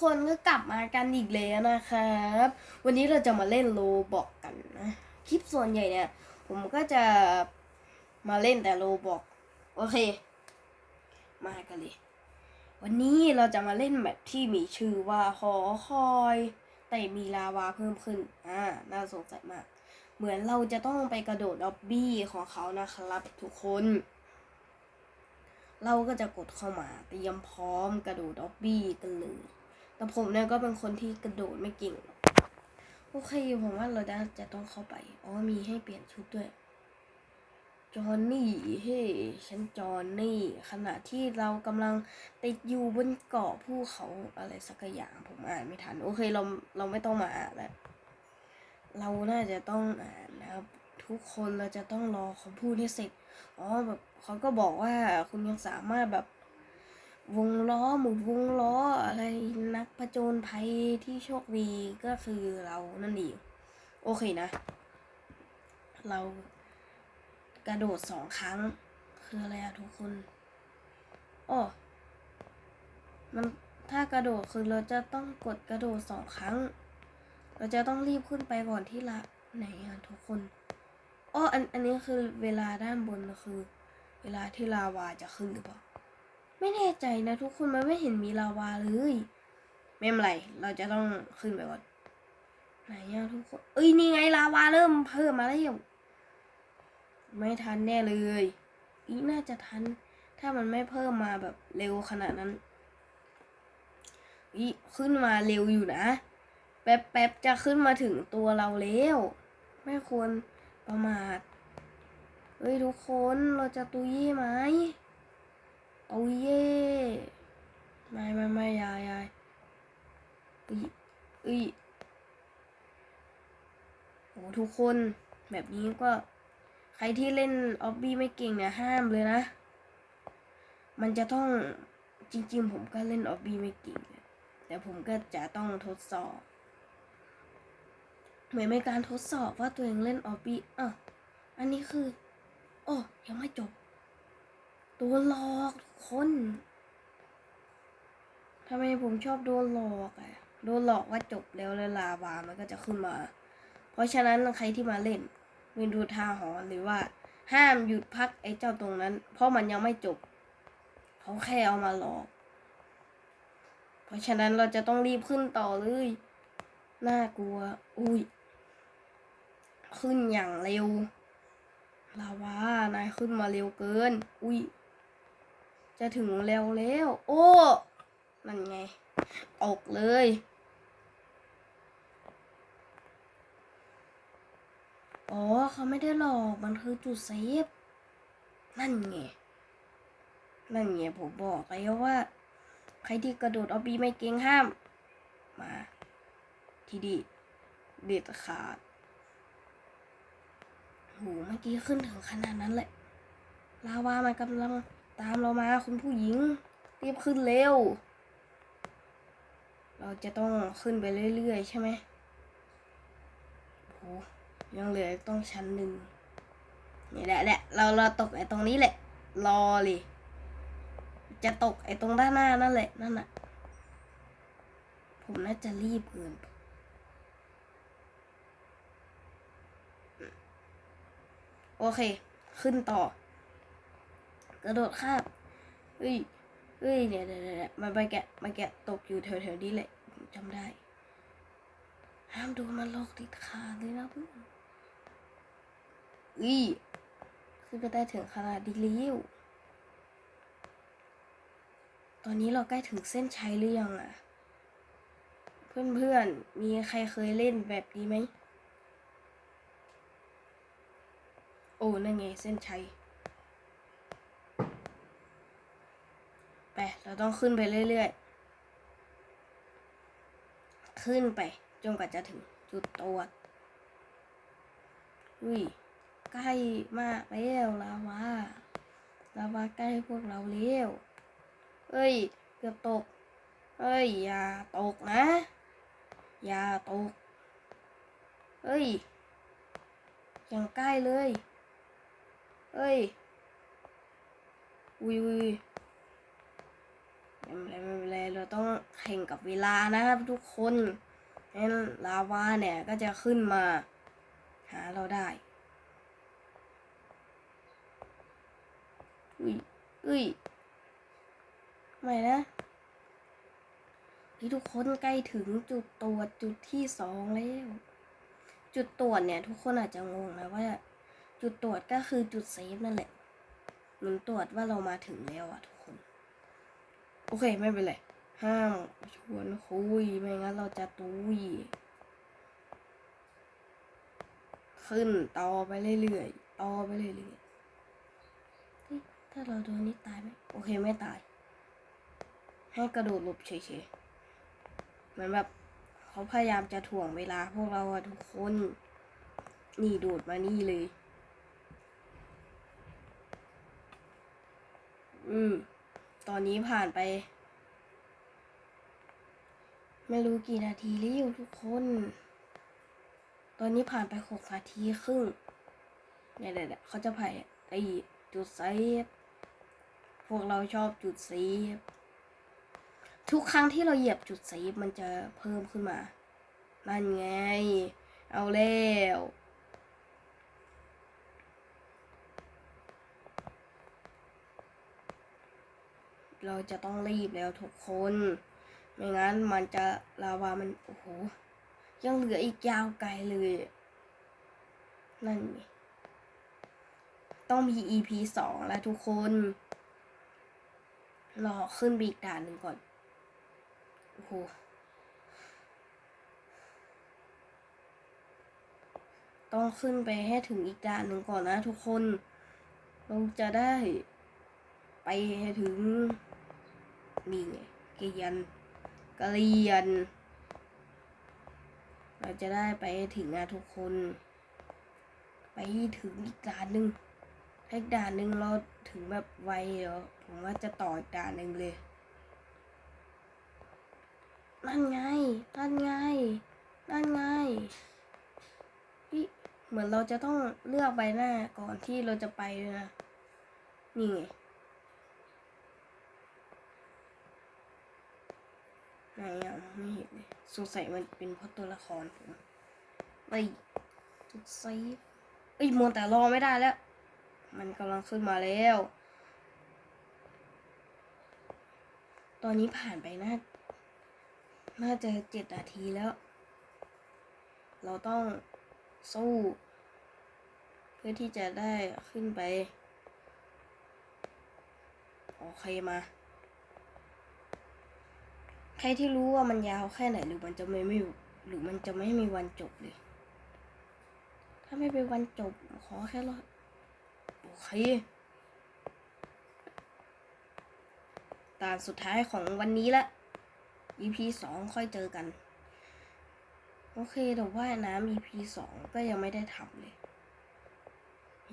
คนก็กลับมากันอีกแล้วนะครับ วันนี้เราจะมาเล่นโลบอกกันนะคลิปส่วนใหญ่เนี่ย ผมก็จะมาเล่นแต่โลบอกโอเค มากันเลย วันนี้เราจะมาเล่นแบบที่มีชื่อว่าหอคอย แต่มีลาวาเพิ่มขึ้นอ่าน่าสงสัยมาก เหมือนเราจะต้องไปกระโดดด็อบบี้ของเขานะครับ ทุกคนเราก็จะกดเข้ามาเตรียมพร้อมกระโดดด็อบบี้กันเลย แต่ผมเนี่ยก็เป็นคนที่กระโดดไม่เก่ง โอเคผมว่าเราจะจะต้องเข้าไป อ๋อมีให้เปลี่ยนชุดด้วย จอห์นนี่ เฮ้ฉันจอห์นนี่ ขณะที่เรากำลังติดอยู่บนเกาะภูเขาอะไรสักอย่างผมอ่านไม่ทัน โอเคเราเราไม่ต้องมาอ่านแล้ว เราน่าจะต้องอ่านนะครับทุกคนเราจะต้องรอเขาพูดให้เสร็จ อ๋อแบบเขาก็บอกว่าคุณยังสามารถแบบ วงล้อหมุนวงล้ออะไรนักผจญภัยที่โชคดีก็คือเรานั่นเองโอเคนะ เรากระโดดสองครั้ง คืออะไรอะทุกคนอ๋อมันถ้ากระโดดคือเราจะต้องกดกระโดดสองครั้ง เราจะต้องรีบขึ้นไปก่อนที่ละไหนอะทุกคนอ๋ออันอันนี้คือเวลาด้านบนคือ เวลาที่ลาวาจะขึ้นหรือเปล่า ไม่แน่ใจนะทุกคนมันไม่เห็นมีลาวาเลย ไม่เป็นไร เราจะต้องขึ้นไปก่อนไหนอะทุกคนเอ้ยนี่ไงลาวาเริ่มเพิ่มมาแล้วไม่ทันแน่เลยอีน่าจะทัน ถ้ามันไม่เพิ่มมาแบบเร็วขนาดนั้นอีขึ้นมาเร็วอยู่นะ แป๊บแป๊บจะขึ้นมาถึงตัวเราแล้ว ไม่ควรประมาทเฮ้ยทุกคนเราจะตุยไหม เอาเย่ไม่ไม่ไม่ยายยายอุ้ยอุ้ยโอ้ทุกคนแบบนี้ก็ใครที่เล่นออบบี้ไม่เก่งเนี่ยห้ามเลยนะ มันจะต้องจริงๆ ผมก็เล่นออบบี้ไม่เก่งเนี่ยแต่ผมก็จะต้องทดสอบ เหมือนเป็นการทดสอบว่าตัวเองเล่นออบบี้อะอันนี้คือ โอ้ยังไม่จบ ตัวหลอกทุกคนทำไมผมชอบโดนหลอกอะโดนหลอกว่าจบแล้วแล้วลาวามันก็จะขึ้นมา เพราะฉะนั้นใครที่มาเล่นมีดูทาหรณ์หรือว่า ห้ามหยุดพักไอ้เจ้าตรงนั้น เพราะมันยังไม่จบ เขาแค่เอามาหลอก เพราะฉะนั้นเราจะต้องรีบขึ้นต่อเลยน่ากลัว อุ้ย ขึ้นอย่างเร็วลาวานายขึ้นมาเร็วเกิน อุ้ย จะถึงเร็วแล้ว โอ้นั่นไง ออกเลย อ๋อ เขาไม่ได้หลอก มันคือจุดเซฟ นั่นไง นั่นไงผมบอกแล้วว่า ใครที่กระโดดเอาบีไม่เก่งห้าม มา ทีดีเด็ดขาดโหเมื่อกี้ขึ้นถึงขนาดนั้นเลยลาวามันกำลัง ตามเรามาคุณผู้หญิงรีบขึ้นเร็ว เราจะต้องขึ้นไปเรื่อยๆ ใช่ไหมโหยังเหลือต้องชั้นหนึ่งนี่แหละแหละเราเราตกไอ้ตรงนี้แหละ รอเลยจะตกไอ้ตรงด้านหน้านั่นแหละนั่นน่ะ ผมน่าจะรีบเกินโอเค ขึ้นต่อ กระโดดข้ามเฮ้ยเฮ้ยเดี๋ยวเดี๋ยวเดี๋ยวมันไปแกะมันแกะตกอยู่แถวๆนี้แหละจำได้ ห้ามดนมันหลอกติดขาเลยนะเพื่อนอุ้ยขึ้นไปได้ถึงขนาดดีเลี้ยวตอนนี้เราใกล้ถึงเส้นชัยหรือยังอะ เพื่อนๆ มีใครเคยเล่นแบบนี้ไหม โอ้ นั่นไงเส้นชัย ไป เราต้องขึ้นไปเรื่อยๆ ขึ้นไปจนกว่าจะถึงจุดตรวจอุ้ยใกล้มากแล้วลาวาลาวาใกล้พวกเราแล้วเอ้ย เกือบตก เอ้ย อย่าตกนะ อย่าตก เอ้ยย่างใกล้เลย เอ้ย อุ้ยอุ้ย ไม่เป็นไรไม่เป็นไรเราต้องแข่งกับเวลานะครับทุกคนงั้นลาวาเนี่ยก็จะขึ้นมา หาเราได้อุ้ยอุ้ยไม่นะนี่ทุกคนใกล้ถึงจุดตรวจจุดที่สองแล้ว จุดตรวจเนี่ย ทุกคนอาจจะงงนะว่า จุดตรวจก็คือจุดเซฟนั่นแหละมันตรวจว่าเรามาถึงแล้วอะทุกคน โอเคไม่เป็นไร ห้ามชวนคุย ไม่งั้นเราจะตุย ขึ้นต่อไปเรื่อยๆต่อไปเรื่อยๆถ้าเราโดนนี้ตายไหมโอเคไม่ตาย ให้กระโดดหลบเฉยๆ เหมือนแบบเขาพยายามจะถ่วงเวลาพวกเราอะทุกคน นี่โดดมานี่เลย อืม ตอนนี้ผ่านไป ไม่รู้กี่นาทีแล้วทุกคน ตอนนี้ผ่านไปหกนาทีครึ่งเนี่ยเดี๋ยวๆเขาจะผ่ไอจุดเซพวกเราชอบจุดเซฟทุกครั้งที่เราเหยียบจุดเซฟมันจะเพิ่มขึ้นมา นั่นไง เอาแล้ว เราจะต้องรีบแล้วทุกคน ไม่งั้นมันจะลาวามันโอ้โหยังเหลืออีกยาวไกลเลย นั่นต้องมี EP สองแล้วทุกคน รอขึ้นไปอีกด่านหนึ่งก่อน โอ้โหต้องขึ้นไปให้ถึงอีกด่านหนึ่งก่อนนะทุกคน เราจะได้ไปให้ถึง นี่ไงเกียนกะเรียน เราจะได้ไปถึงนะทุกคน ไปถึงอีกด่านหนึ่งอีกด่านหนึ่งเราถึงแบบไวเดี๋ยวผมว่าจะต่ออีกด่านหนึ่งเลยนั่นไงนั่นไงนั่นไงพี่เหมือนเราจะต้องเลือกใบหน้าก่อนที่เราจะไปเลยนะ นี่ไง ไหนอะไม่เห็นเลยสงสัยมันเป็นเพราะตัวละครผมไอ้จุดไซฟเอ้ยมัวแต่รอไม่ได้แล้ว มันกำลังขึ้นมาแล้ว ตอนนี้ผ่านไปน่าน่าจะเจ็ดนาทีแล้ว เราต้องสู้ เพื่อที่จะได้ขึ้นไป โอเคมา ใครที่รู้ว่ามันยาวแค่ไหนหรือมันจะไม่ไม่หรือมันจะไม่มีวันจบเลย ถ้าไม่เป็นวันจบขอแค่รอดโอเคด่านสุดท้ายของวันนี้ละ EP สองค่อยเจอกัน โอเคแต่ว่าน้ำ EP สองก็ยังไม่ได้ทำเลย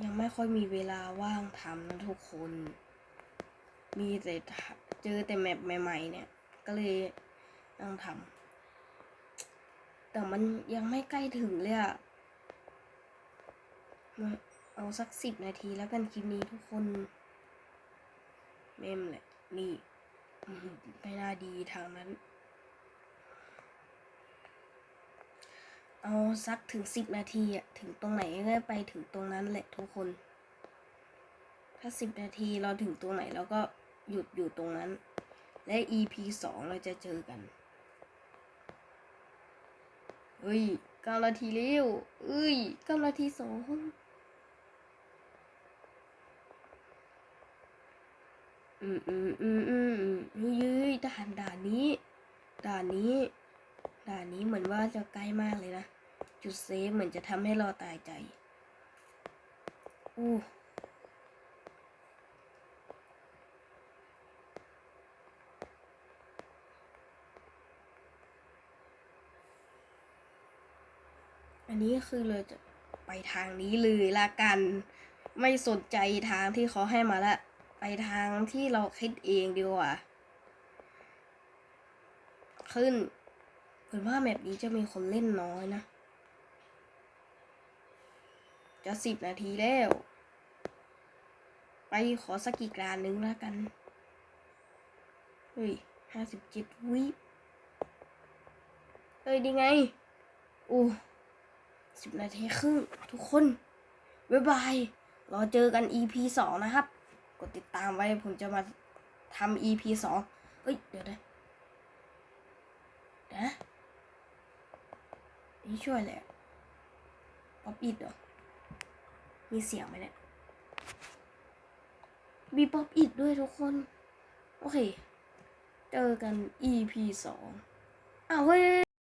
ยังไม่ค่อยมีเวลาว่างทำนะทุกคน มีแต่เจอแต่แมปใหม่ ๆ เนี่ย ก็เลยต้องทำแต่มันยังไม่ใกล้ถึงเลยอะมาเอาสักสิบนาทีแล้วกันคลิปนี้ทุกคน เมมแหละ นี่ไม่น่าดีทางนั้น เอาสักถึงสิบนาทีอะถึงตรงไหนก็ไปถึงตรงนั้นแหละทุกคน ถ้าสิบนาทีเราถึงตรงไหนเราก็หยุดอยู่ตรงนั้น และ EP สองเราจะเจอกัน เฮ้ยเก้านาทีเร็วเอ้ยเก้านาทีสองอืมอืมอืมอืมอืมเฮ้ยเฮ้ยด่านด่านนี้ ด่านนี้ ด่านนี้เหมือนว่าจะใกล้มากเลยนะ จุดเซฟเหมือนจะทำให้เราตายใจอู้ อันนี้คือเราจะไปทางนี้เลยละกัน ไม่สนใจทางที่เขาให้มาละไปทางที่เราคิดเองดีกว่า ขึ้นเผื่อว่าแมปนี้จะมีคนเล่นน้อยนะ จะสิบนาทีแล้ว ไปขอสกกีกรานนึงล้วกัน เฮ้ยห้าสิบเจ็ดวิเฮ้ยดีไงอู้ สิบนาทีครึ่งทุกคน บ๊ายบายรอเจอกัน EP สองนะครับ กดติดตามไว้ผมจะมาทำ EP สองเอ้ย เดี๋ยวนะเดี๋ยวนะนี่ช่วยเลยป๊อปอิดเหรอ มีเสียงไหมเนี่ย มีป๊อปอิดด้วยทุกคน โอเค เจอกัน EP สองอ้าวเฮ้ย